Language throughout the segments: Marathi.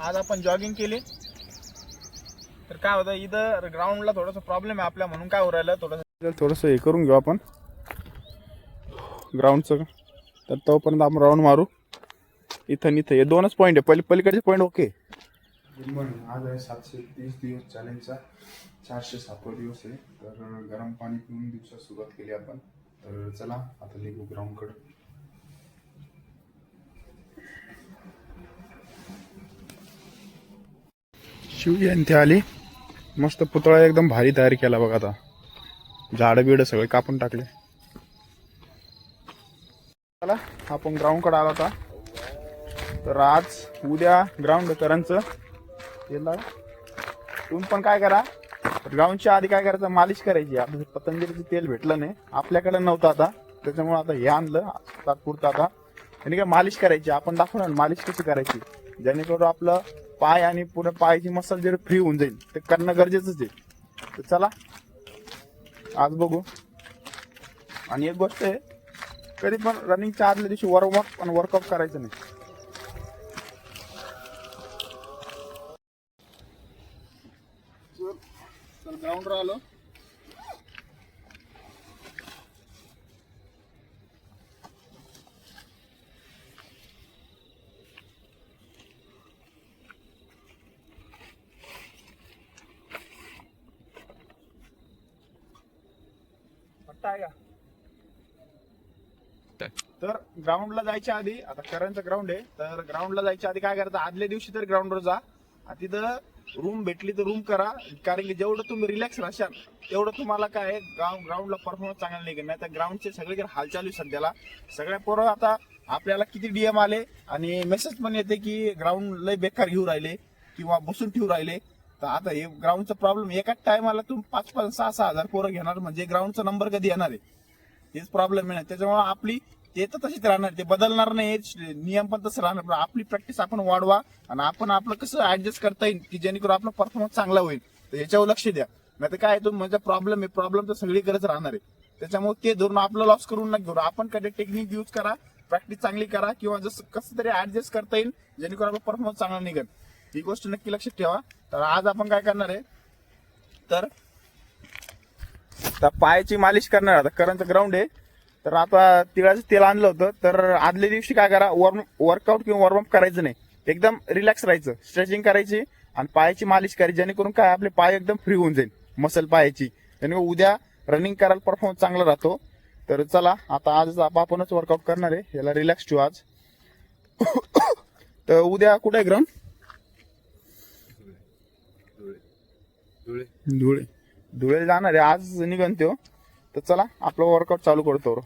आज आपण जॉगिंग केली. तर काय होतं इथं ग्राउंडला थोडंसं प्रॉब्लेम आहे आपल्या म्हणून काय उरायला थोडंसं थोडंसं हे करून घेऊ आपण. ग्राउंडचं तर तोपर्यंत आपण राऊंड मारू. इथं आणि इथं. हे दोनच पॉईंट आहे. पहिले पलीकडचे पॉईंट ओके गुड मॉर्निंग आज आहे सातशे तीस दिवस चॅलेंजचा चारशे सातवा दिवस आहे. तर गरम पाणी पिऊन दिवसात सुरुवात केली आपण. तर चला आता निघू ग्राउंडकडे शिवजयंती आली. मस्त पुतळा एकदम भारी तयार केला बघा आता. झाडं बिडं सगळे कापून टाकले. चला आपण ग्राउंडकडे आला होता तर आज उद्या ग्राउंड करांचं तुम्ही पण काय करा. ग्राउंडच्या आधी काय करायचं मालिश करायची. आपलं पतंजलीचं तेल भेटलं नाही. आपल्याकडे नव्हतं आता. त्याच्यामुळे आता हे आणलं. तात्पुरतं आता. आणि काय मालिश करायची. आपण दाखवणार मालिश कशी करायची. जेणेकरून आपलं पाय आणि पुढे पायाची मसल जर फ्री होऊन जाईल ते करणं गरजेचंच आहे. तर चला आज बघू. आणि एक गोष्ट आहे कधी पण रनिंगच्या आदल्या दिवशी वॉर्मअप आणि वर्कआउट करायचं नाही. चल ग्राउंडवर आलो. आहे का तर ग्राउंडला जायच्या आधी आता करंटचं ग्राउंड आहे तर ग्राउंडला जायच्या आधी काय करायचं आदल्या दिवशी तर ग्राउंडवर जा. तिथं रूम भेटली तर रूम करा कारण की जेवढं तुम्ही रिलॅक्स राहशाल तेवढं तुम्हाला काय ग्राउंड ग्राउंडला परफॉर्मन्स चांगला निघेल. नाही तर ग्राउंडचे सगळीकडे हाल चालू आहे सध्याला. सगळ्या पोरं आता आपल्याला किती डीएम आले आणि मेसेज पण येते की ग्राउंड लय बेकार घेऊ राहिले किंवा बसून ठेवू राहिले. तर आता हे ग्राउंडचा प्रॉब्लेम एकाच टायमाला तुम्ही पाच पाच सहा सहा हजार पोरं घेणार म्हणजे ग्राउंडचा नंबर कधी येणार आहे? हेच प्रॉब्लेम आहे. त्याच्यामुळे आपली ते तर तशीच राहणार ते बदलणार नाही हे नियम पण तसं राहणार. पण आपली प्रॅक्टिस आपण वाढवा आणि आपण आपलं कसं ऍडजस्ट करता येईल की जेणेकरून आपला परफॉर्मन्स चांगला होईल. तर याच्यावर लक्ष द्या. नाही तर काय तो म्हणजे प्रॉब्लेम आहे. प्रॉब्लेम तर सगळीकडेच राहणार आहे. त्याच्यामुळे ते धरून आपलं लॉस करून नका घेऊ. आपण कधी टेक्निक यूज करा प्रॅक्टिस चांगली करा किंवा जसं कसं तरी ऍडजस्ट करता येईल जेणेकरून आपला परफॉर्मन्स चांगला निघेल. ही गोष्ट नक्की लक्षात ठेवा. तर आज आपण काय करणार आहे? तर आता पायाची मालिश करणार आता करंट ग्राउंड आहे. तर आता तिळाचं तेल आणलं होतं. तर आदल्या दिवशी काय करा वॉर्म वर्कआउट किंवा वॉर्मअप करायचं नाही. एकदम रिलॅक्स राहायचं. स्ट्रेचिंग करायची आणि पायाची मालिश करायची जेणेकरून काय आपले पाय एकदम फ्री होऊन जाईल. मसल पायाची. जेणेकरून उद्या रनिंग करायला परफॉर्मन्स चांगला राहतो. तर चला आता आज आपणच वर्कआउट करणार आहे. याला रिलॅक्स ठेवू आज. तर उद्या कुठे ग्राउंड धुळे. धुळे. जाणार आहे. आज निघन त्यो तर चला आपलं वर्कआउट चालू करतो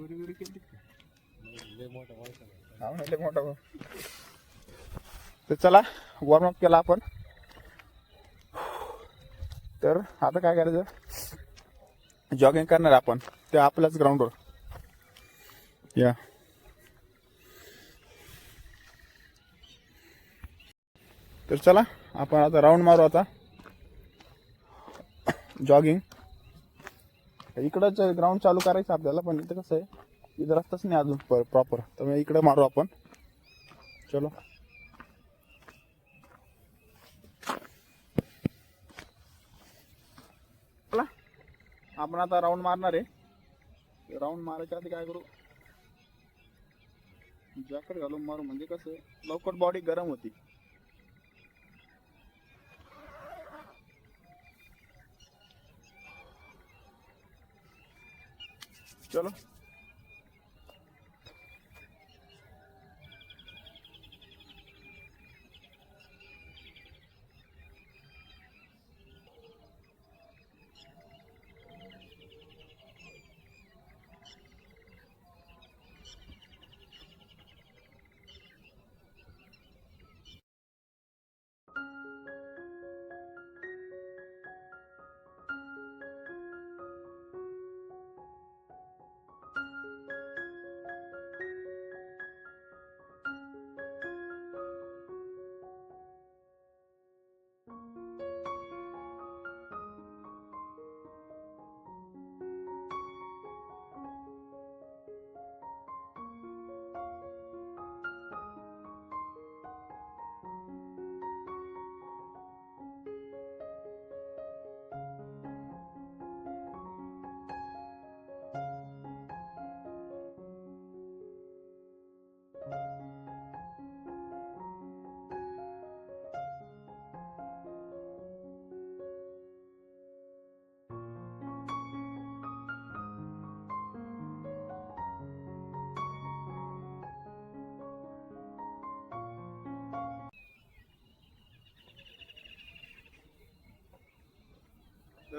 चोरी बिरी केली का? मोठा तर चला वॉर्मअप केला आपण. तर आता काय करायचं? जॉगिंग करणार आपण. ते आपल्याच ग्राउंडवर या तर चला आपण आता राऊंड मारू आता. जॉगिंग इकडंच ग्राउंड चालू करायचं आपल्याला पण इथं कसं आहे इथं रस्ताच नाही अजून प्रॉपर तर इकडं मारू आपण. चलो. आपण आता राऊंड मारणार आहे. राऊंड मारायच्या आधी काय करू? जॅकेट घालून मारू. म्हणजे कसं लवकर बॉडी गरम होती. चलो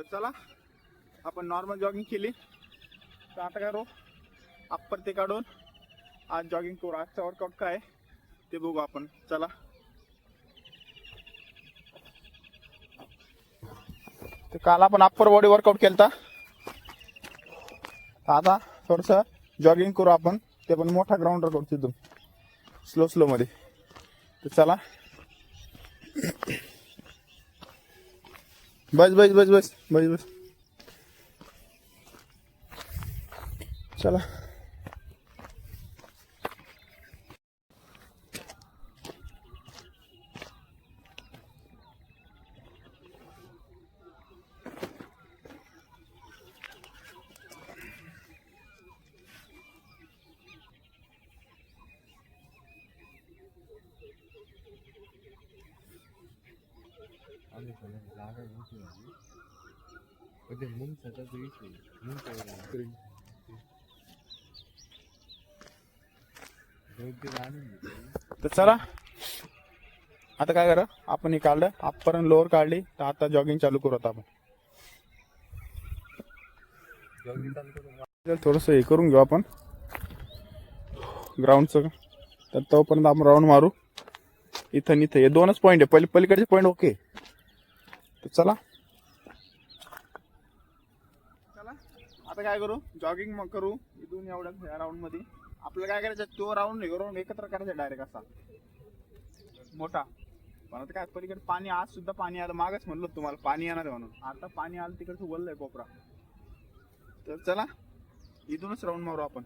तर चला आपण नॉर्मल जॉगिंग केली. तर आता काय रो अप्पर ते काढून आज जॉगिंग करू. आजचा वर्कआउट काय ते बघू आपण. चला. ते काल आपण अप्पर बॉडी वर्कआउट केलता. आता थोडस जॉगिंग करू आपण. ते पण मोठा ग्राउंड वर्कआउट तिथून. स्लो स्लो मध्ये. तर चला. बस बस बस बस बस बस। चला। तर चला आता काय करा आपण हे काढलं अप्पर आणि लोअर काढली तर आता जॉगिंग चालू करू आता आपण थोडस हे करून घेऊ आपण ग्राउंडचं तर तोपर्यंत आपण राऊंड मारू इथं आणि इथं हे दोनच पॉईंट आहे पहिले पलीकडचे पॉईंट ओके तर चला. चला. आता काय करू? जॉगिंग मग करू. इथून एवढ्या राऊंडमध्ये. आपल्याला काय करायचं? तो राऊंड हे करून एकत्र करायचं डायरेक्ट असा. मोठा. पण आता काय पलीकडे पाणी आज सुद्धा पाणी आलं. मागच म्हणलो तुम्हाला पाणी येणार आहे म्हणून. आता पाणी आलं तिकडचं वल्लंय कोपरा. तर चला. इथूनच राऊंड मारू आपण.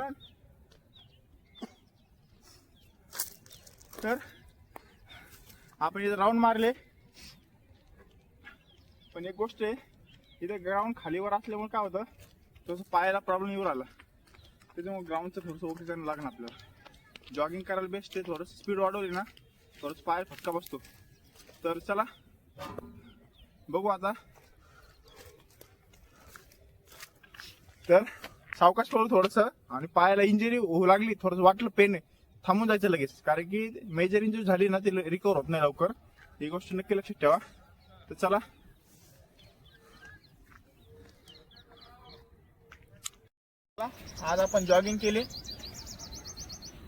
रन तर आपण इथं राऊंड मारले. पण एक गोष्ट आहे इथं ग्राउंड खालीवर असल्यामुळे काय होतं थोडंसं पायाला प्रॉब्लेम येऊ राहिला. त्याच्यामुळे ग्राउंडचं थोडंसं ओके करणं लागणार आपल्याला. जॉगिंग करायला बेस्ट आहे थोडंसं स्पीड वाढवली ना थोडंसं पाय फटका बसतो. तर चला बघू आता. तर सावकाश करू थोडंसं आणि पायाला इंजुरी होऊ लागली थोडंसं वाटलं पेन आहे थांबून जायचं लगेच. कारण की मेजर इंजुरी झाली ना ते रिकवर होत नाही लवकर. ही गोष्ट नक्की लक्षात ठेवा. तर चला. आज आपण जॉगिंग केली.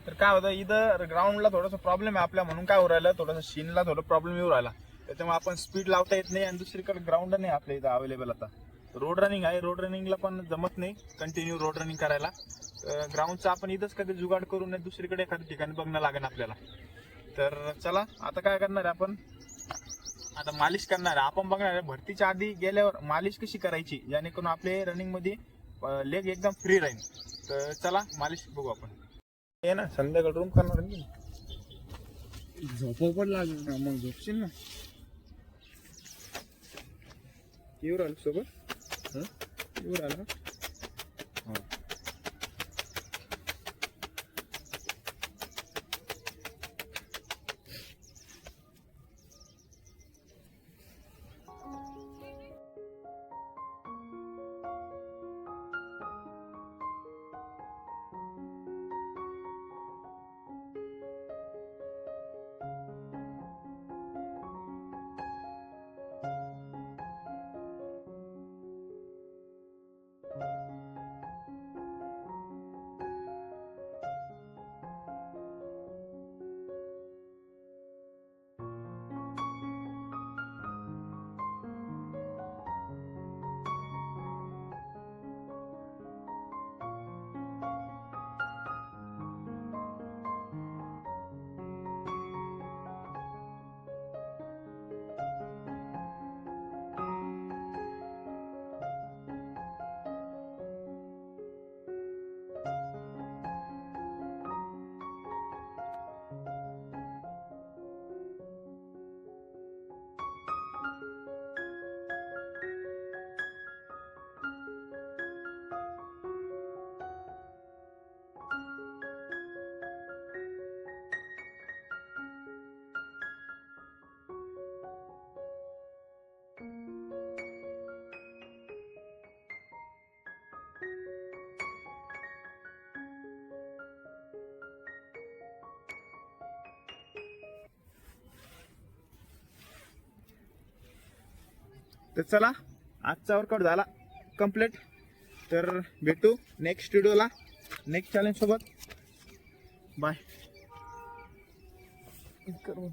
तर काय होतं इथं ग्राउंडला थोडासा प्रॉब्लेम आहे आपल्या म्हणून काय होऊ राहिलं थोडासा शीनला थोडं प्रॉब्लेम येऊ राहिला. त्याच्यामुळे आपण स्पीड लावता येत नाही आणि दुसरीकडे ग्राउंड नाही आपल्या इथं अवेलेबल आता. रोड रनिंग आहे. रोड रनिंगला पण जमत नाही कंटिन्यू रोड रनिंग करायला. ग्राउंडचा आपण इथंच कधी जुगाड करू नये दुसरीकडे एखाद्या ठिकाणी बघणं लागेल आपल्याला. तर चला आता काय करणार आहे आपण? आता मालिश करणार आहे. आपण बघणार आहे भरतीच्या आधी गेल्यावर मालिश कशी करायची? जेणेकरून आपले रनिंगमध्ये लेग एकदम फ्री राहील. तर चला मालिश बघू आपण. ये ना संध्याकाळ रूम करणार मी. झोपव पण लागेल ना मग झोपशील ना. येऊ राहील सोबत. हं? येऊ राहिलो हा. तर चला आजचा वर्कआउट झाला कंप्लीट तर भेटू नेक्स्ट व्हिडिओला नेक्स्ट चॅलेंज सोबत. बाय करू